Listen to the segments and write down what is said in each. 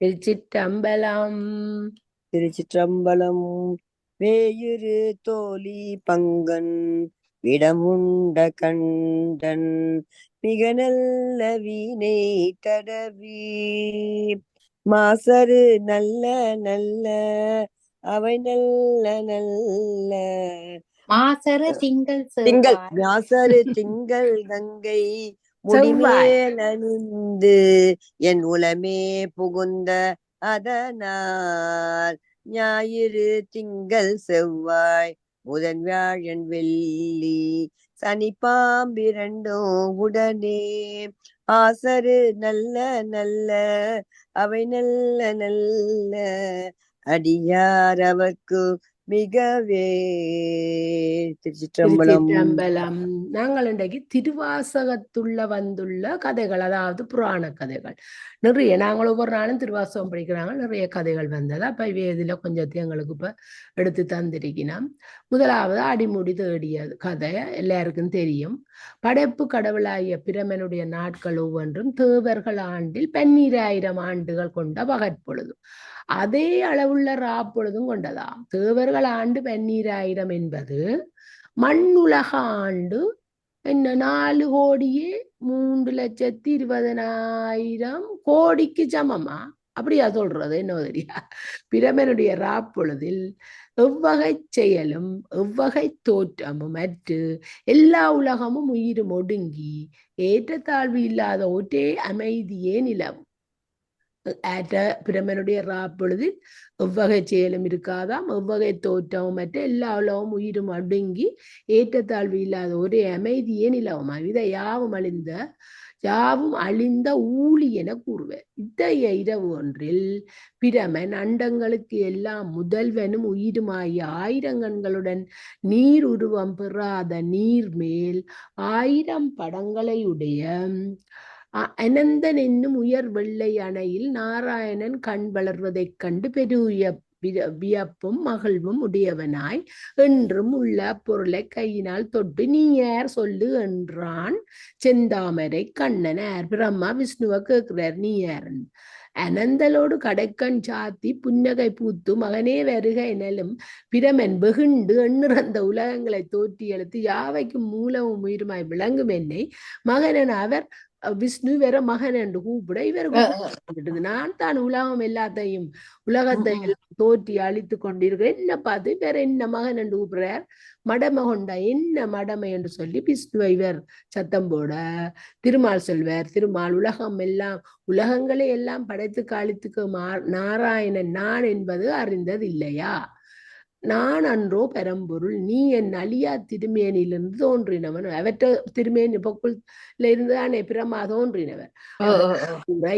திருச்சிற்றம்பலம். திருச்சிற்றம்பலம் வேயுரு தோழி பங்கன் விடமுண்ட கண்டன் மிக நல்ல வீணை தடவி. மாசரு நல்ல நல்ல அவை நல்ல நல்ல. மாசரு திங்கள் மாசரு திங்கள் கங்கை முடிமேல் அணிந்து என் உளமே புகுந்த அதனால் ஞாயிறு திங்கள் செவ்வாய் புதன் வியாழன் வெள்ளி சனி பாம்பிரண்டும் உடனே ஆசரு நல்ல நல்ல அவை நல்ல நல்ல அடியார் அவர்க்கு மிகவே திருச்சிற்றம்பலம். நாங்கள் இன்றைக்கு திருவாசகத்துள்ள வந்துள்ள கதைகள் அதாவது புராண கதைகள். நிறைய நாங்கள் ஒவ்வொரு நாளும் திருவாசகம் படிக்கிறாங்க நிறைய கதைகள் வந்தது. அப்ப இவை இதுல கொஞ்சத்தை எங்களுக்கு இப்ப எடுத்து தந்திருக்கிறோம். முதலாவது அடிமுடி தேடிய கதை எல்லாருக்கும் தெரியும். படைப்பு கடவுளாகிய பிரமனுடைய நாட்கள் ஒவ்வொன்றும் தேவர்கள் ஆண்டில் பன்னிராயிரம் ஆண்டுகள் கொண்ட பகற்பொழுது. அதே அளவுள்ள ராப்பொழுதும் கொண்டதாம் தேவர்கள் ஆண்டு பன்னீராயிரம் என்பது மண்ணுலக ஆண்டு என்ன? நாலு கோடியே மூன்று லட்சத்தி இருபதனாயிரம் கோடிக்கு சமமா? அப்படியா சொல்றது? என்ன தெரியா? பிரமனுடைய ராப்பொழுதில் எவ்வகை செயலும் எவ்வகை தோற்றமும் அற்று எல்லா உலகமும் உயிரும் ஒடுங்கி ஏற்றத்தாழ்வு இல்லாத ஒற்றே அமைதியே நிலவும். ஆற்ற பிரமனுடைய ராப்பொழுதில் எவ்வகை செயலும் இருக்காதாம் எவ்வகை தோற்றமும் மற்ற எல்லா உலகம் உயிரும் அடுங்கி ஏற்றத்தாழ்வு இல்லாத ஒரே அமைதியே நிலவுமா இதை யாவும் அழிந்த யாவும் அழிந்த ஊழி என கூறுவர் இத்தகைய இரவு ஒன்றில் பிரமன் அண்டங்களுக்கு எல்லாம் முதல்வனும் உயிருமாகிய ஆயிரங்கண்களுடன் நீர் உருவம் பெறாத நீர் மேல் ஆயிரம் படங்களையுடைய அ- அனந்தன் என்னும் உயர் வெள்ளை அணையில் நாராயணன் கண் வளர்வதைக் கண்டு பெரிய வியப்பும் மகிழ்வும் உடையவனாய். என்றும் உள்ள பொருளை கையினால் தொட்டு நீ யார்? சொல்லு என்றான் செந்தாமரை கண்ணனார். பிரம்மா விஷ்ணுவை கேட்கிறார் நீ யாருன்னு அனந்தலோடு கடைக்கண் சாத்தி புன்னகை பூத்து மகனே வருக எனலும் பிரமன் வெகுண்டு எண்ணிறந்த உலகங்களை தோற்றி எழுத்து யாவைக்கும் மூலமும் உயிருமாய் விளங்கும் என்னை. மகனன் அவர் விஷ்ணு வேற மகன் என்று கூப்பிட இவர் கூப்பிட்டது நான் தான் உலகம் எல்லாத்தையும் உலகத்தை தோற்றி அழித்து கொண்டிருக்கிறேன். என்ன பார்த்து வேற என்ன மகன் என்று கூப்பிடுறார்? மடம கொண்ட என்ன மடமை என்று சொல்லி விஷ்ணுவை இவர் சத்தம் போட திருமால் சொல்வார் திருமால் உலகம் எல்லாம் உலகங்களை எல்லாம் படைத்து காலித்துக்கு மா நாராயணன் நான் என்பது அறிந்தது இல்லையா நான் அன்றோ பெரம்பொருள் நீ என் அழியா திருமேனிலிருந்து தோன்றினவன். அவற்ற திருமேனி பொக்குள்ள இருந்துதானே பிரமா தோன்றினவர்.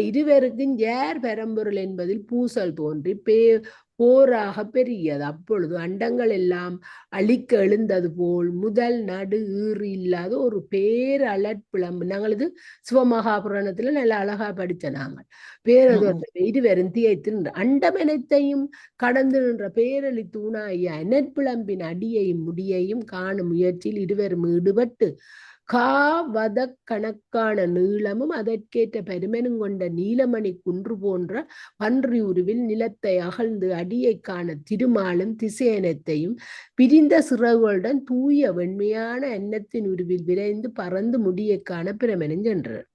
இருவருக்கும் யார் பெரம்பொருள் என்பதில் பூசல் தோன்றி பே போராக பெரியது. அப்பொழுது அண்டங்கள் எல்லாம் அழிக்க எழுந்தது போல் முதல் நடு ஈறு இல்லாத ஒரு பேரலட்பிளம்பு நாங்கள் இது சிவமகாபுராணத்துல நல்ல அழகா படிச்ச நாங்கள். பேரது இருவரும் திகைத்து நின்ற அண்டமெனத்தையும் கடந்து நின்ற பேரளி தூணாகிய அனற்பிளம்பின் அடியையும் முடியையும் காணும் முயற்சியில் இருவரும் ஈடுபட்டு காவத கணக்கான நீளமும் அதற்கேற்ற பருமனும் கொண்ட நீலமணி குன்று போன்ற பன்றி உருவில் நிலத்தை அகழ்ந்து அடியை காண திருமாலும் திசையனத்தையும் பிரிந்த சிறகுகளுடன் தூய வெண்மையான எண்ணத்தின் உருவில் விரைந்து பறந்து முடியை காண பிரமனும் சென்றனர்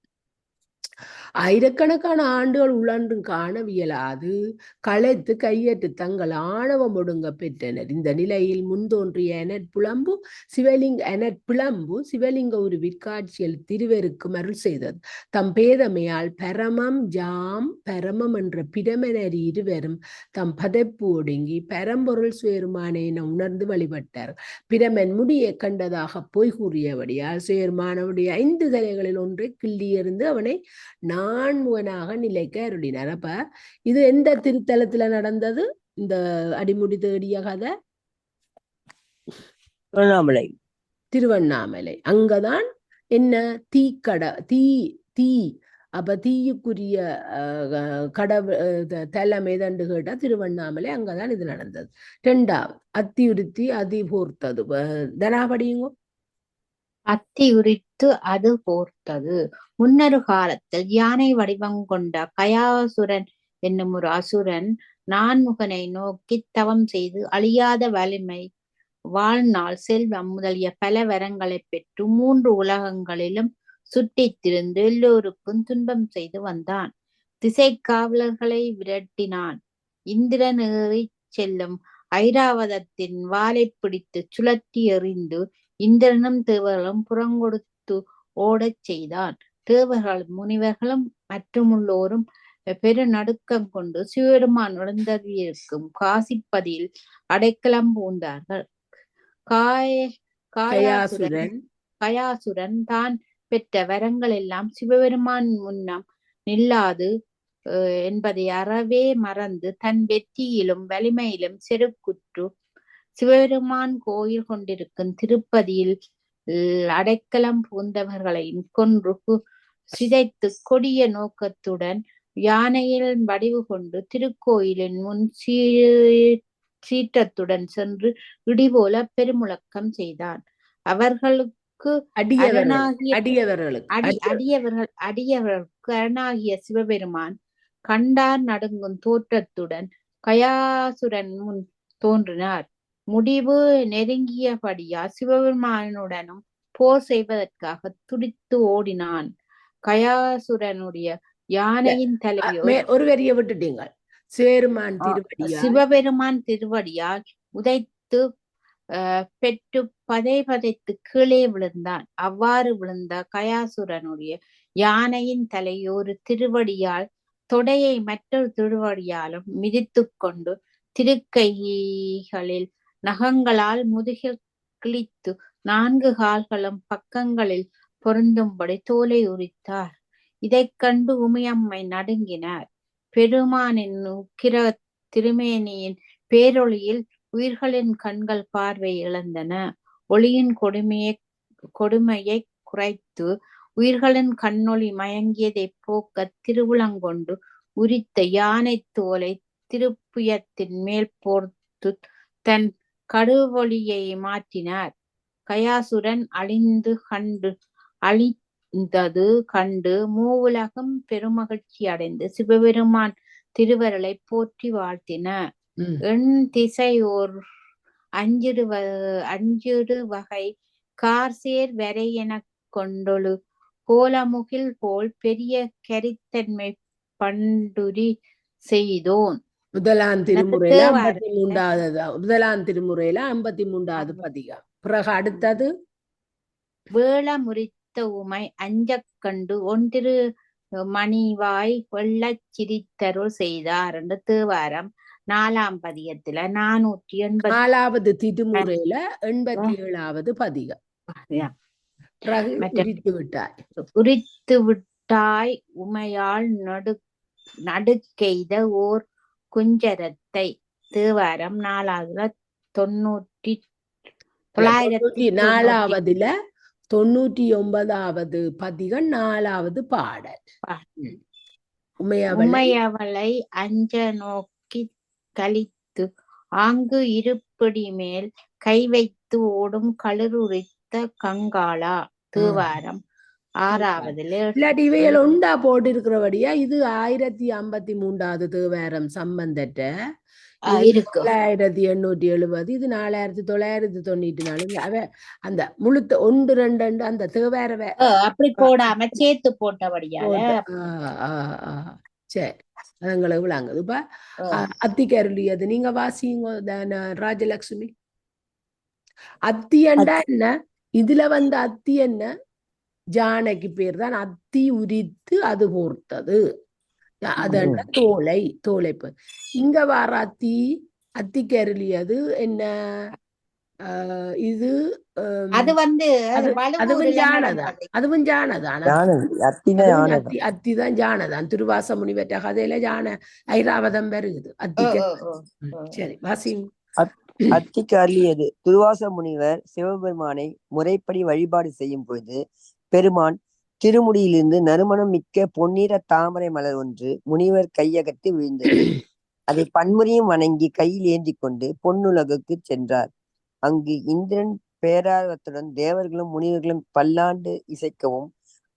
ஆயிரக்கணக்கான ஆண்டுகள் உழன்றும் காணவியலாது. களைத்து கையேற்று தங்கள் ஆணவம் ஒடுங்க பெற்றனர். இந்த நிலையில் முன்தோன்றிய எனட்புலம்பு சிவலிங்க எனட்பிளம்பு சிவலிங்க ஒரு விற்காட்சியில் திருவருக்கு மருள் செய்தது. தம் பேதமையால் பரமம் ஜாம் பரமம் என்ற பிரமனரி இருவரும் தம் பதைப்பு ஒடுங்கி பரம்பொருள் சுயருமான என உணர்ந்து வழிபட்டார். பிரமன் முடியை கண்டதாக பொய் கூறியபடியால் சுயருமானவுடைய ஐந்து தலைகளில் ஒன்றை கிள்ளியெறிந்து அவனை நான்முகனாக நிலைக்க அருளினார். அப்ப இது எந்த திருத்தலத்துல நடந்தது? இந்த அடிமுடி தேடிய கதை? திருவண்ணாமலை. திருவண்ணாமலை. அங்கதான் என்ன தீக்கட தீ தீ அப்ப தீயுக்குரிய அஹ், தலம் எதண்டு கேட்டா திருவண்ணாமலை அங்கதான் இது நடந்தது. ரெண்டாவது அத்தியுறுத்தி அதிபூர்த்தது. தனாபடியுங்கோ அத்தி உரித்து அது போர்த்தது. முன்னொரு காலத்தில் யானை வடிவம் கொண்ட கயாசுரன் என்னும் ஒரு அசுரன் நான்முகனை நோக்கி தவம் செய்து அழியாத வலிமை வாழ்நாள் செல்வம் முதலிய பல வரங்களைப் பெற்று மூன்று உலகங்களிலும் சுற்றித்திருந்து எல்லோருக்கும் துன்பம் செய்து வந்தான். திசை காவலர்களை விரட்டினான். இந்திரன் ஏறி செல்லும் ஐராவதத்தின் வாலைப் பிடித்து சுழற்றி எறிந்து இந்திரனும் தேவர்களும் புறங்கொடுத்து ஓடச் செய்தான். தேவர்களும் முனிவர்களும் மற்றுமுள்ளோரும் பெருநடுக்கம் கொண்டு சிவபெருமான் எழுந்தருளியிருக்கும் காசிப்பதியில் அடைக்கலம் பூந்தார்கள் காய காயாசுரன் கயாசுரன். தான் பெற்ற வரங்கள் எல்லாம் சிவபெருமான் முன்னம் நில்லாது அஹ், என்பதை அறவே மறந்து தன் வெற்றியிலும் வலிமையிலும் செருக்குற்று சிவபெருமான் கோயில் கொண்டிருக்கும் திருப்பதியில் அடைக்கலம் பூந்தவர்களை கொன்று சிதைத்து கொடிய நோக்கத்துடன் யானையில் வடிவு கொண்டு திருக்கோயிலின் முன் சீ சீற்றத்துடன் சென்று இடிபோல பெருமுழக்கம் செய்தான். அவர்களுக்கு அடியவர்கள் அடியவர்களுக்கு அரணாகிய சிவபெருமான் கண்டார் நடுங்கும் தோற்றத்துடன் கயாசுரன் முன் தோன்றினார். முடிவு நெருங்கியபடியா சிவபெருமானுடனும் போர் செய்வதற்காக துடித்து ஓடினான். கயாசுரனுடைய யானையின் தலையோ ஒரு வரிய விட்டுட்டீங்க. சேருமான் ஆ, திருவடியால். சிவபெருமான் திருவடியால் உதைத்து பெற்று பதை பதைத்து கீழே விழுந்தான். அவ்வாறு விழுந்த கயாசுரனுடைய யானையின் தலை ஒரு திருவடியால் தொடையை மற்றொரு திருவடியாலும் மிதித்துக் கொண்டு திருக்கைகளில் நகங்களால் முதுகில் கிழித்து நான்கு கால்களும் பக்கங்களில் பொருந்தும்படி தோலை உரித்தார். இதைக் கண்டு உமையம்மை நடுங்கினார். பெருமானின் உக்கிர திருமேனியின் பேரொளியில் உயிர்களின் கண்கள் பார்வை இழந்தன. ஒளியின் கொடுமையை கொடுமையை குறைத்து உயிர்களின் கண்ணொளி மயங்கியதைப் போக்க திருவுளங்கொண்டு உரித்த யானை தோலை திருப்புயத்தின் மேல் போர்த்து தன் கடுவொளியை மாற்றினார். கயாசுரன் அழிந்து கண்டு அழிந்தது கண்டு மூவுலகம் பெருமகிழ்ச்சி அடைந்து சிவபெருமான் திருவருளை போற்றி வாழ்த்தின. எண் திசையோர் அஞ்சிடு அஞ்சிடு வகை கார்சேர் வரை எனக் கொண்டொழு. கோலமுகில் போல் பெரிய கரித்தன்மை பண்டுரி செய்தோன். முதலாம் திருமுறையில. ஐம்பத்தி மூன்றாவது முதலாம் திருமுறையில ஐம்பத்தி மூன்றாவது பதிகம். பிறகு அடுத்தது? வேள முறித்த உமை அஞ்சக் கண்டு ஒன்றிரு மணிவாய் வெள்ளச் சிரித்தருள் செய்தார் என்று தேவாரம் நாலாம் பதியத்துல நானூற்றி எண்பத்தி நாலாவது திருமுறையில எண்பத்தி ஏழாவது பதிகம். உரித்து விட்டாய். உரித்து விட்டாய் உமையாள் நடு நடுக்கெய்த ஓர் குஞ்சரத்தை தேவாரம் நாலாவதுல தொண்ணூற்றி தொள்ளாயிரத்தி நாலாவதுல தொண்ணூற்றி ஒன்பதாவது பதிகம் நாலாவது பாடல். உமையவளை அஞ்ச நோக்கி கலித்து ஆங்கு இருப்பிடி மேல் கை வைத்து ஓடும் களுருரித்த கங்காளா தேவாரம் ஆறாவதுல இல்லாட்டி இவைகள் உண்டா போட்டு இருக்கிறபடியா இது ஆயிரத்தி ஐம்பத்தி மூன்றாவது தேவாரம் இருக்கு. தொள்ளாயிரத்தி எண்ணூற்றி எழுபது இது நாலாயிரத்தி தொள்ளாயிரத்தி தொண்ணூற்றி நாலு. அவ அந்த முழுத்த ஒன்று ரெண்டு ரெண்டு அந்த தேவார அப்படி போடாம சேர்த்து போட்டபடியால? போட்டு ஆ, ஆ, ஆ. சரி அது எங்களுக்கு விளங்குது. இப்ப ஆ, அத்திக்கு அருளியது நீங்க வாசிங்க தான ராஜலட்சுமி அத்தியண்டா என்ன? இதுல வந்த அத்தி என்ன? ஜானகி பேர் தான் அத்தி உரித்து அது போர்த்தது. அதண்ட தோலை தோலை இங்க வர அத்தி அத்திக்கு அருளியது என்ன? ஆஹ் இது அது வந்து அதுவும் ஜானதான். அதுவும் ஜானதான் அத்தி அத்தி தான் ஜானதான். திருவாச முனிவற்ற கதையில ஜான ஐராவதம் வருகுது அத்திக்கு ஓ. சரி வாசிங்க அத்திக்கு அருளியது துர்வாச முனிவர் சிவபெருமானை முறைப்படி வழிபாடு செய்யும் பொழுது பெருமான் திருமுடியிலிருந்து நறுமணம் மிக்க பொன்னிற தாமரை மலர் ஒன்று முனிவர் கையகத்து விழுந்தது. அதை பன்முறையும் வணங்கி கையில் ஏந்தி கொண்டு பொன்னுலகுக்கு சென்றார். அங்கு இந்திரன் பேரார்வத்துடன் தேவர்களும் முனிவர்களும் பல்லாண்டு இசைக்கவும்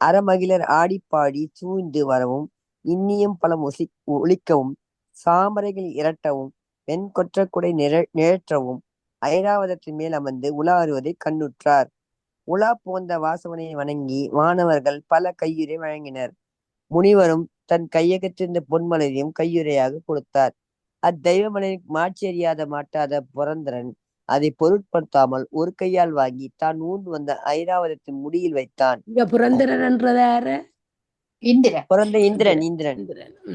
அறமகிழர் ஆடிப்பாடி சூழ்ந்து வரவும் இன்னியும் பலம் ஒசி ஒலிக்கவும் சாமரைகள் இரட்டவும் வெண்கொற்ற குடை நிழ நிழற்றவும் ஐராவதத்தின் மேல் அமர்ந்து உலா வருவதை கண்ணுற்றார். உலா போந்த வாசவனை வணங்கி வானவர்கள் பல கையுறை வழங்கினர். முனிவரும் தன் கையகத்திருந்த பொன்மலரையும் கையுறையாக கொடுத்தார். அத்தெய்வமலை மாட்சியறியாத மாட்டாத புரந்தரன் அதை பொருட்படுத்தாமல் ஒரு கையால் வாங்கி தான் ஊர்ந்து வந்த ஐராவதத்தின் முடியில் வைத்தான். யாரு? இந்திரன். பிறந்த இந்திரன் இந்திரன்.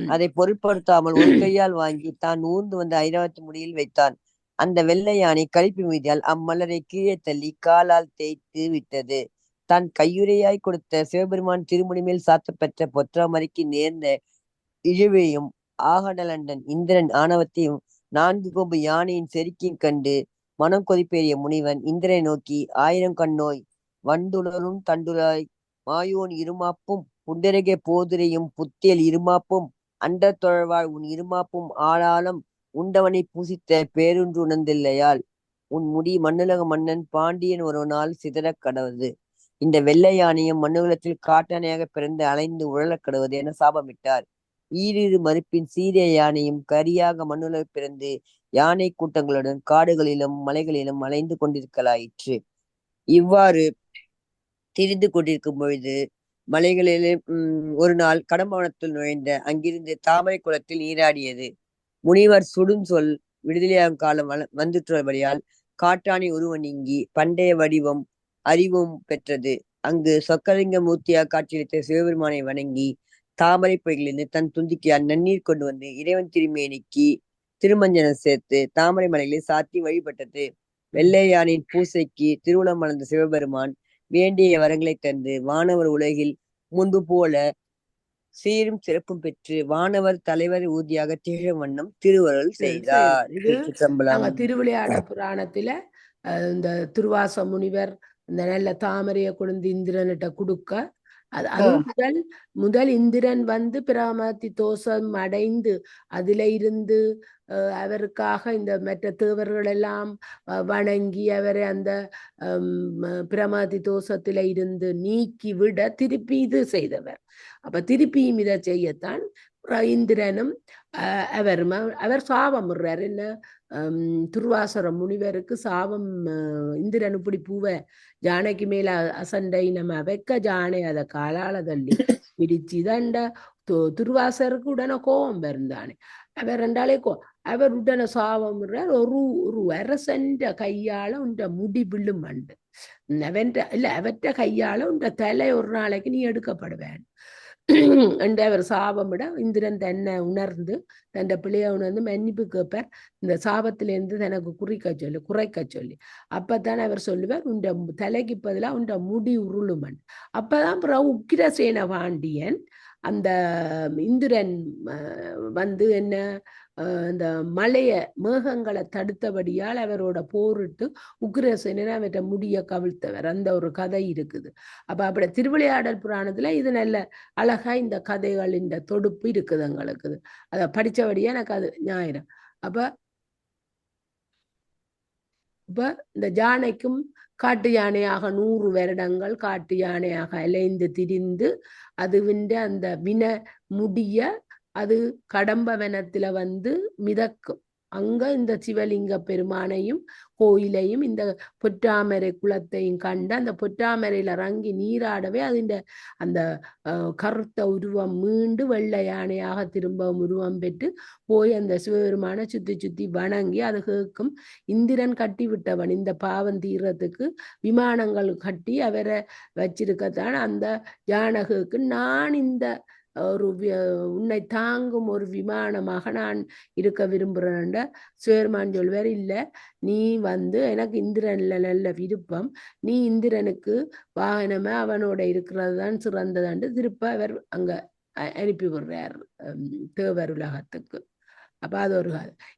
அதை பொருட்படுத்தாமல் ஒரு கையால் வாங்கி தான் ஊர்ந்து வந்த ஐராவத்து முடியில் வைத்தான். அந்த வெள்ளை யானை கழிப்பு மீதியால் அம்மலரை கீழே தள்ளி காலால் தேய்த்து விட்டது. தான் கையுறையாய் கொடுத்த சிவபெருமான் திருமணி மேல் சாத்தப்பெற்ற பொற்றாமரைக்கு நேர்ந்த இழுவையும் ஆகடலண்டன் இந்திரன் ஆணவத்தையும் நான்கு கொம்பு யானையின் செருக்கின் கண்டு மனம் கொதிப்பேறிய முனிவன் இந்திரனை நோக்கி ஆயிரம் கண்ணோய் வண்டுலரும் தண்டுலாய் மாயோன் இருமாப்பும் புண்டரகே போதுரையும் புத்தியல் இருமாப்பும் அண்டத் தொழவாய் உன் இருமாப்பும் ஆளாளம் உண்டவனை பூசித்த பேருன்று உணர்ந்தில்லையால் உன் முடி மண்ணுலக மன்னன் பாண்டியன் ஒருவனால் சிதறக் கடவுது. இந்த வெள்ளை யானையும் மண்ணுலகத்தில் காட்டானையாக பிறந்து அலைந்து உழலக் கடவுது என சாபமிட்டார். ஈரிரு மறுப்பின் சீரிய யானையும் கரியாக மண்ணுலக பிறந்து யானை கூட்டங்களுடன் காடுகளிலும் மலைகளிலும் அலைந்து கொண்டிருக்கலாயிற்று. இவ்வாறு திரிந்து கொண்டிருக்கும் பொழுது மலைகளிலே உம் ஒரு நாள் கடம்பவனத்தில் நுழைந்த அங்கிருந்து தாமரை குளத்தில் நீராடியது. முனிவர் சுடும் சொல் விடுதலையாகும் காலம் வள- வந்துற்றபடியால் காட்டாணி உருவ நீங்கி பண்டைய வடிவம் அறிவும் பெற்றது. அங்கு சொக்கலிங்க மூர்த்தியாக காட்சியளித்த சிவபெருமானை வணங்கி தாமரை பொய்களிலிருந்து தன் துந்திக்கையால் நன்னீர் கொண்டு வந்து இறைவன் திருமேனிக்கு திருமஞ்சனம் சேர்த்து தாமரை மலைகளை சாத்தி வழிபட்டது. வெள்ளையானின் பூசைக்கு திருவுளம் மலர்ந்த சிவபெருமான் வேண்டிய வரங்களை தந்து வானவர் உலகில் முன்பு போல சீரும் சிறப்பும் பெற்று வானவர் தலைவர் ஊதியாக திகழும் வண்ணம் திருவருள் செய்தார். திருவிளையாட புராணத்துல இந்த திருவாச முனிவர் இந்த நல்ல தாமரையை கொண்டு இந்திரன்கிட்ட கொடுக்க அது அது. முதல் முதல் இந்திரன் வந்து பிரமதி தோஷம் அடைந்து அதுல இருந்து அவருக்காக இந்த மற்ற தேவர்கள் எல்லாம் வணங்கி அவரை அந்த பிரமாதி பிரமதி தோஷத்தில இருந்து நீக்கி விட திருப்பி இது செய்தவர். அப்ப திருப்பியும் இதை செய்யத்தான் இந்திரனும் அவர்- அவர் சாபம் என்ன? துர்வாசர முனிவருக்கு சாபம் இந்திரன் இப்படி பூவை ஜானைக்கு மேல அசண்டை நம்ம வைக்க ஜானை அதை காலால தள்ளி பிடிச்சு தண்ட துர்வாசருக்கு உடனே கோபம் பிறந்தானே அவர் ரெண்டாலே கோ அவர் உடனே சாபம் ஒரு ஒரு அரசன்ற கையால உண்ட முடி விழும் அண்டு அவன் இல்ல அவற்ற கையால உண்ட தலை ஒரு நாளைக்கு நீ எடுக்கப்படுவேன். என்று அவர் சாபமிட இந்திரன் தன்னை உணர்ந்து தன் பிள்ளைய உணர்ந்து மன்னிப்பு கேட்பார். இந்த சாபத்திலிருந்து தனக்கு குறிக்க சொல்லி குறைக்க சொல்லி. அப்பதான் அவர் சொல்லுவார் உண்ட தலைக்கு பதிலா உண்ட முடி உருளுமன். அப்பதான் பிறகு உக்கிரசேன பாண்டியன் அந்த இந்திரன் அஹ், வந்து என்ன அஹ், இந்த மலைய மேகங்களை தடுத்தபடியால் அவரோட போரிட்டு உக்ரசேனர் அவற்றை முடிய கவிழ்த்தவர். அந்த ஒரு கதை இருக்குது. அப்ப அப்படி திருவிளையாடல் புராணத்துல இது நல்ல அழகா இந்த கதைகள் இந்த தொடுப்பு இருக்குது எங்களுக்கு. அதை படிச்சபடியே எனக்கு அது ஞாயிறு. அப்ப இப்ப இந்த ஜானைக்கும் காட்டு யானையாக நூறு வருடங்கள் காட்டு யானையாக அலைந்து திரிந்து அதுவின்ற அந்த வின முடிய அது கடம்ப வனத்துல வந்து மிதக்கும். அங்க இந்த சிவலிங்க பெருமானையும் கோயிலையும் இந்த பொற்றாமரை குளத்தையும் கண்டு அந்த பொற்றாமரையில இறங்கி நீராடவே அதிண்ட அந்த கருத்த உருவம் மீண்டு வெள்ளை யானையாக திரும்பவும் உருவம் பெற்று போய் அந்த சிவபெருமானை சுத்தி சுத்தி வணங்கி அது கேட்கும். இந்திரன் கட்டி விட்டவன் இந்த பாவம் தீர்றதுக்கு விமானங்கள் கட்டி அவரை வச்சிருக்கத்தான் அந்த ஜானகுக்கு நான் இந்த ஒரு வி- உன்னை தாங்கும் ஒரு விமானமாக நான் இருக்க விரும்புகிறேன்ட சுயர்மான் சொல்வார் இல்லை நீ வந்து எனக்கு இந்திரன்ல நல்ல விருப்பம். நீ இந்திரனுக்கு வாகனமே அவனோட இருக்கிறது தான் சிறந்ததாண்டு திருப்ப அவர் அங்க அனுப்பி விடுறார் தேவர் உலகத்துக்கு. அப்ப அது ஒரு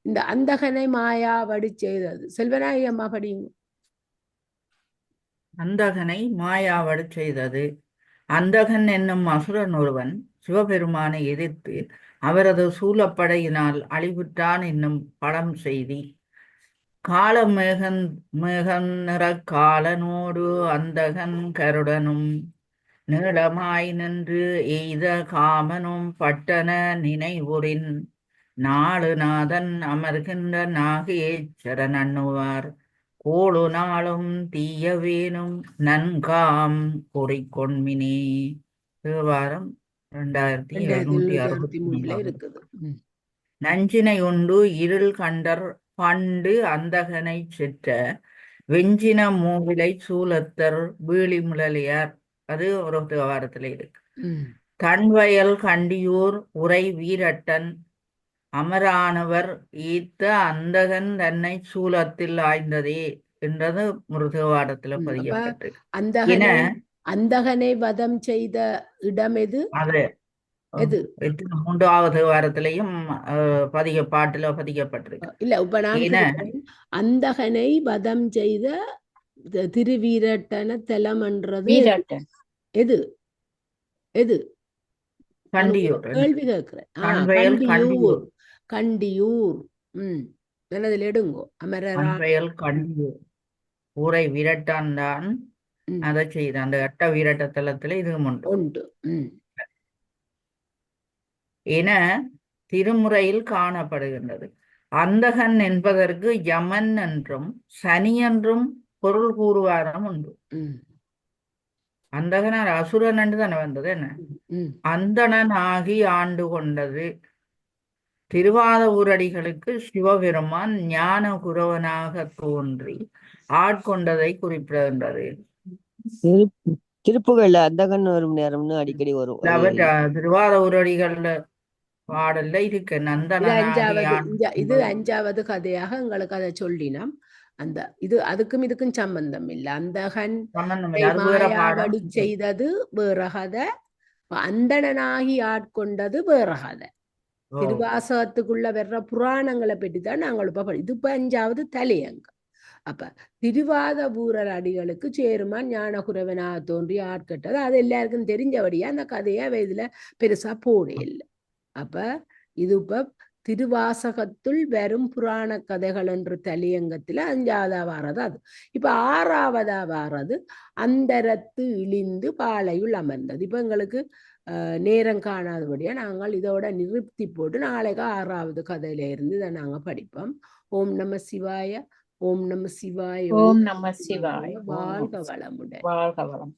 இந்த அந்தகனை மாயா வடி செய்தது. செல்வநாயகி அம்மா படிங்க அந்தகனை மாயாவடு செய்தது. அந்தகன் என்னும் அசுரன் ஒருவன் சிவபெருமானை எதிர்த்து அவரது சூலப்படையினால் அழிவுற்றான் என்னும் படம் செய்தி. காலமேகன் மேகன் நிற காலனோடு அந்தகன் கருடனும் நீளமாய் நின்று எய்த காமனும் பட்டன நினைவுறின் நாளுநாதன் அமர்கின்ற நாகேச்சரன் அண்ணுவார் கோளு நாளும் தீயவேனும் நன்காம் குறிக்கொண்மினே தேவாரம் ரெண்டாயிரத்தி எழுநூத்தி அறுபத்தி மூணுல இருக்குது. நஞ்சினை உண்டு இருள் கண்டர் பண்டு அந்தகனை செற்ற வெஞ்சின மூவிலை சூலத்தர் வீழி முழலியார். அது ஒரு தேவாரத்துல இருக்கு. தன்வயல் கண்டியூர் உரை வீரட்டன் அமரானவர் ஈத்த அந்தகன் தன்னை சூலத்தில் ஆய்ந்ததே என்றது ஒரு தேவாரத்துல அந்தகனை வதம் செய்த இடம் எது? அது எது? மூன்றாவது தேவாரத்திலையும் அஹ், பதிக பாட்டுல பதிக்கப்பட்டிருக்கு. இல்ல இப்ப நான் அந்தகனை வதம் செய்த திருவீரட்டன தலம்ன்றது வீரட்டன். எது? எது? கேள்வி கேட்கிறேன். கண்டியூர். கண்டியூர். கண்டியூர். ம் நல்லதில் எடுங்கோ. அமரரா கண்டியூர். ஊரை விரட்டான் தான் அதை செய்த அந்த அட்ட வீரட்ட தலத்துல இதுவும் உண்டு. உண்டு. என திருமுறையில் காணப்படுகின்றது. அந்தகன் என்பதற்கு யமன் என்றும் சனி என்றும் பொருள் கூறுவாரம் உண்டு. அந்தகனார் அசுரன் என்று தானே வந்தது என்ன? அந்தணன் ஆகி ஆண்டு கொண்டது. திருவாத ஊரடிகளுக்கு சிவபெருமான் ஞான குரவனாக தோன்றி ஆட்கொண்டதை குறிப்பிடுகின்றது. திருப்புகள்ல அந்தகன் வரும் நேரம்னு அடிக்கடி வரும். திருவாத ஊரடிகள்ல பாடல்ல இருக்கு. இந்த இது அஞ்சாவது கதையாக எங்களுக்கு அதை சொல்லினோம். அந்த இது அதுக்கும் இதுக்கும் சம்பந்தம் இல்லை. அந்தகன் மாயாவடி செய்தது வேற கதை. அந்தணனாகி ஆட்கொண்டது வேற கதை. திருவாசகத்துக்குள்ள வர்ற புராணங்களை பற்றி தான் நாங்கள் இப்ப இது இப்ப அஞ்சாவது தலையங்கம். அப்ப திருவாத பூரர் அடிகளுக்கு சேருமான் ஞானகுரவனா தோன்றி ஆட்கட்டது. அது எல்லாருக்கும் தெரிஞ்சபடியா அந்த கதையை இதுல பெருசா போட இல்லை அப்ப இது இப்ப திருவாசகத்துள் வரும் புராண கதைகள் என்று தலையங்கத்துல அஞ்சாவதா வாரது அது. இப்ப ஆறாவதா வாரது அந்தரத்து இழிந்து பாலையுள் அமர்ந்தது. இப்ப எங்களுக்கு அஹ், நேரம் காணாதபடியா நாங்கள் இதோட நிறுத்தி போட்டு நாளைக்கு ஆறாவது கதையில இருந்து இதை நாங்க படிப்போம். ஓம் நம சிவாய ஓம் நம சிவாய ஓம் நம சிவாய வாழ்க வளமுடன். வாழ்க வளம்